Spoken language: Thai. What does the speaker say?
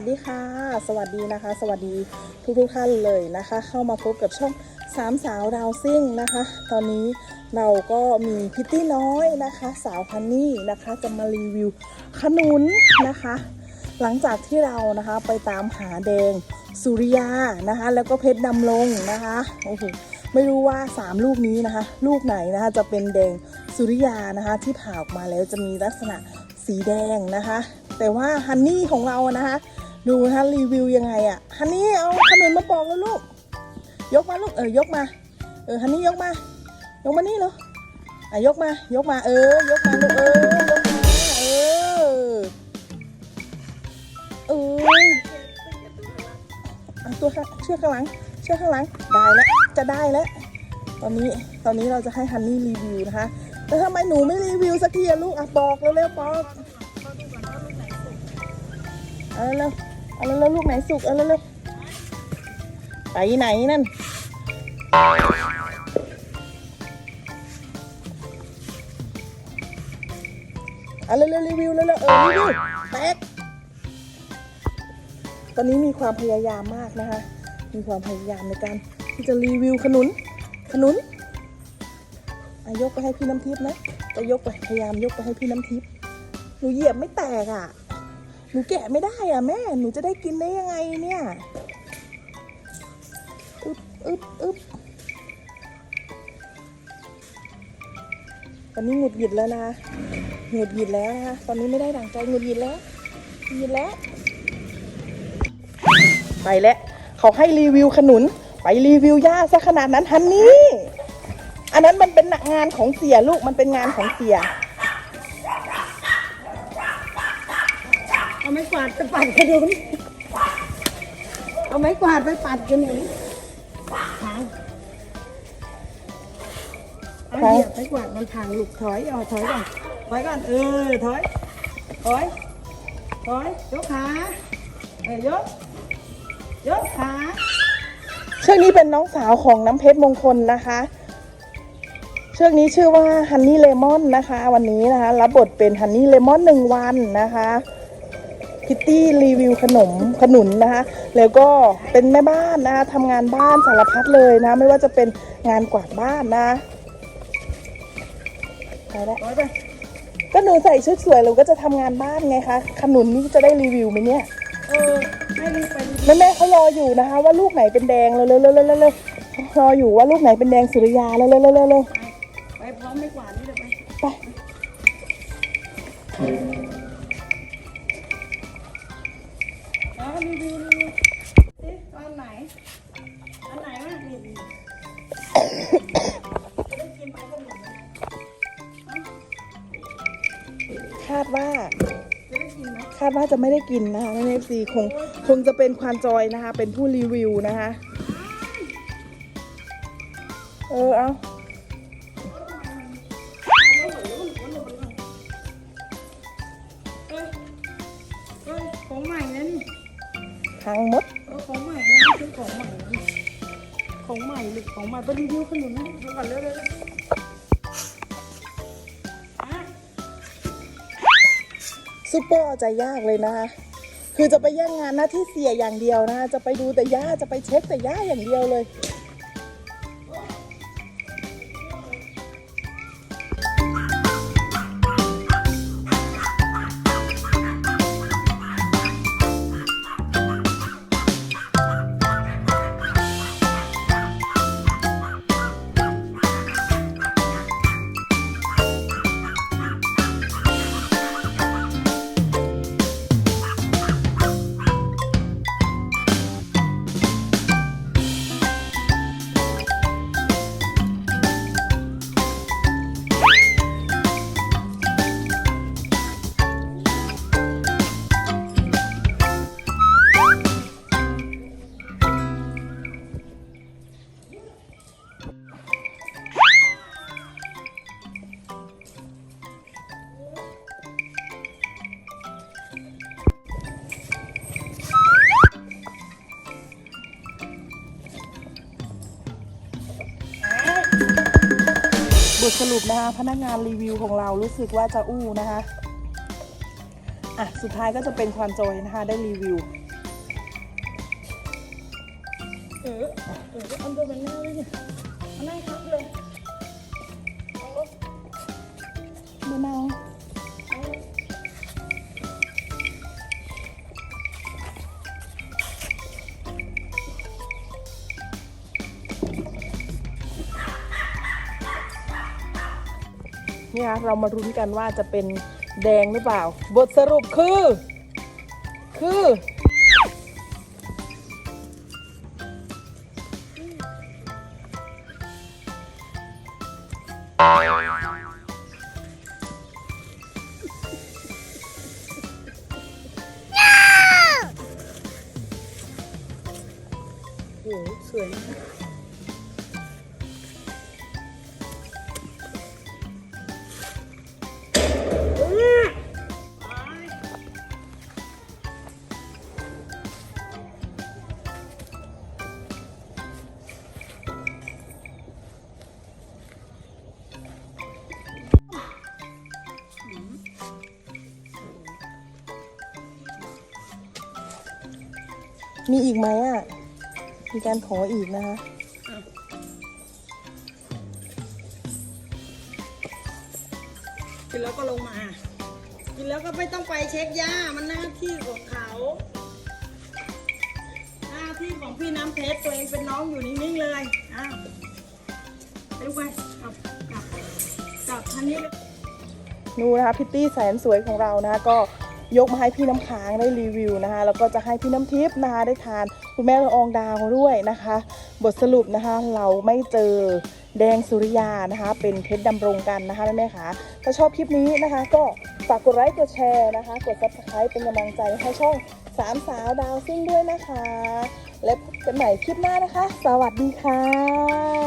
วัสดีค่ะ สวัสดีนะคะ สวัสดีทุกทุกท่านเลยนะคะ เข้ามาพบกับช่องสามสาวดาวซิ่งนะคะ ตอนนี้เราก็มีพิตตี้น้อยนะคะ สาวพันนี่นะคะจะมารีวิวขนุนนะคะ หลังจากที่เรานะคะไปตามหาแดงสุริยานะคะ แล้วก็เพชรดำลงนะคะโอ้โหไม่รู้ว่า 3 ลูกนี้นะคะ ลูกไหนนะคะจะเป็นแดงสุริยานะคะ ที่ผ่าออกมาแล้วจะมีลักษณะสีแดงนะคะ แต่ว่าฮันนี่ของเรานะคะ ดูนะคะรีวิวยังไงอะฮันนี่เอาขนุนมาปอกแล้วลูก ยกมาลูกเออยกมา เออฮันนี่ยกมา ยกมานี่เหรออะยกมา ยกมาเออ ยกมาลูกเออยกมาเออเอ้ยเอาตัวเชือกข้างหลัง เชือกข้างหลังได้แล้วจะได้แล้วตอนนี้ตอนนี้เราจะให้ฮันนี่รีวิวนะคะแต่ทำไมหนูไม่รีวิวสักทีลูกอะบอกเร็วๆบอกเอาเร็ว เอาเร็วๆลูกไหนสุกเอาเร็วๆไปไหนนั่นเอาเร็วๆรีวิวเร็วๆเออรีวิวแตกตอนนี้มีความพยายามมากนะคะ มีความพยายามในการที่จะรีวิวขนุน ขนุนยกไปให้พี่น้ำทิพย์นะจะยกไปพยายามยกไปให้พี่น้ำทิพย์หนูเหยียบไม่แตกอะ หนูแกะไม่ได้อะแม่ หนูจะได้กินได้ยังไงเนี่ยอึบอึบอึบตอนนี้หงุดหงิดแล้วนะหงุดหงิดแล้วนะคะ ตอนนี้ไม่ได้ดังใจหงุดหงิดแล้วหงุดหงิดแล้ว ไปแล้ว เขาให้รีวิวขนุน ไปรีวิวหญ้าซะขนาดนั้นฮันนี่ อันนั้นมันเป็นงานของเสียลูก มันเป็นงานของเสีย เอาไม้ก วาดไปปัดกระดุนเอาไม้กวาดไปปัดกระดุนทางเอาเหยียบไม้กวาดมันทางลูกถอยเอาถอยก่อนถอยก่อนเออถอยถอยถอยยกขาเออยกยกขาเชือกนี้เป็นน้องสาวของน้ำเพชรมงคลนะคะ เชือกนี้ชื่อว่าฮันนี่เลมอนนะคะ วันนี้นะคะ รับบทเป็นฮันนี่เลมอนหนึ่งวันนะคะ คิตตี้รีวิวขนมขนุนนะคะ แล้วก็เป็นแม่บ้านนะคะทำงานบ้านสารพัดเลยนะ ไม่ว่าจะเป็นงานกวาดบ้านนะไปแล้วถอยไปก็หนูใส่ชุดสวยเราก็จะทำงานบ้านไงคะขนุนนี่จะได้รีวิวไหมเนี่ยเออให้รีบไปรีบแม่แม่ๆเขารออยู่นะคะ ว่าลูกไหนเป็นแดงเร็วเร็วเร็วเร็วเร็วรออยู่ว่าลูกไหนเป็นแดงสุริยาเร็วเร็วเร็วเร็วเร็วไปพร้อมไม้กวาดนี่เลยไปไป คาดว่าจะได้กินไหมคาดว่าจะไม่ได้กินนะคะแม่เอฟซีคงคงจะเป็นควานจอยนะคะ เป็นผู้รีวิวนะคะ เออเอาเอ้ยเอ้ยของใหม่นะนี่ทางมดเออของใหม่นะนี่คือของใหม่นะนี่ของใหม่หรือของใหม่ไปรีวิวขนุนนะเดี๋ยวก่อนเร็วเซุปเปอร์เอาใจยากเลยนะคะ คือจะไปแย่งงานหน้าที่เสียอย่างเดียวนะคะจะไปดูแต่ย่าจะไปเช็คแต่ย่าอย่างเดียวเลย ทสรุปนะคะพนักงานรีวิวของเรารู้สึกว่าจะอู้นะคะอะสุดท้ายก็จะเป็นความโจยนะคะได้รีวิวเออเออเอาตัวเป็นหน้าเลยสิเอาหน้าคับเลยดูน้อ เนี่ยเรามารุ้นกันว่าจะเป็นแดงหรือเปล่า บทสรุปคือ คือ โอ้โหสวยมาก มีอีกไหมอะ มีการขออีกนะคะกินแล้วก็ลงมา กินแล้วก็ไม่ต้องไปเช็คย่ามันหน้าที่ของเขา หน้าที่ของพี่น้ำเพชรตัวเองเป็นน้องอยู่นิ่งๆเลยอ้าวไปลูกไปกลับกลับกลับทันนี้เลย นูนะคะพิตตี้แสนสวยของเรานะคะก็ ยกมาให้พี่น้ำค้างได้รีวิวนะคะแล้วก็จะให้พี่น้ำทิพย์นะคะได้ทานคุณแม่ละอองดาวด้วยนะคะ บทสรุปนะคะเราไม่เจอแดงสุริยานะคะ เป็นเพชรดำรงกันนะคะแม่ๆค่ะถ้าชอบคลิปนี้นะคะ ก็ฝากกดไลค์กดแชร์นะคะ กด subscribe เป็นกำลังใจให้ช่องสามสาวดาวซิ่งด้วยนะคะ และพบกันใหม่คลิปหน้านะคะ สวัสดีค่ะ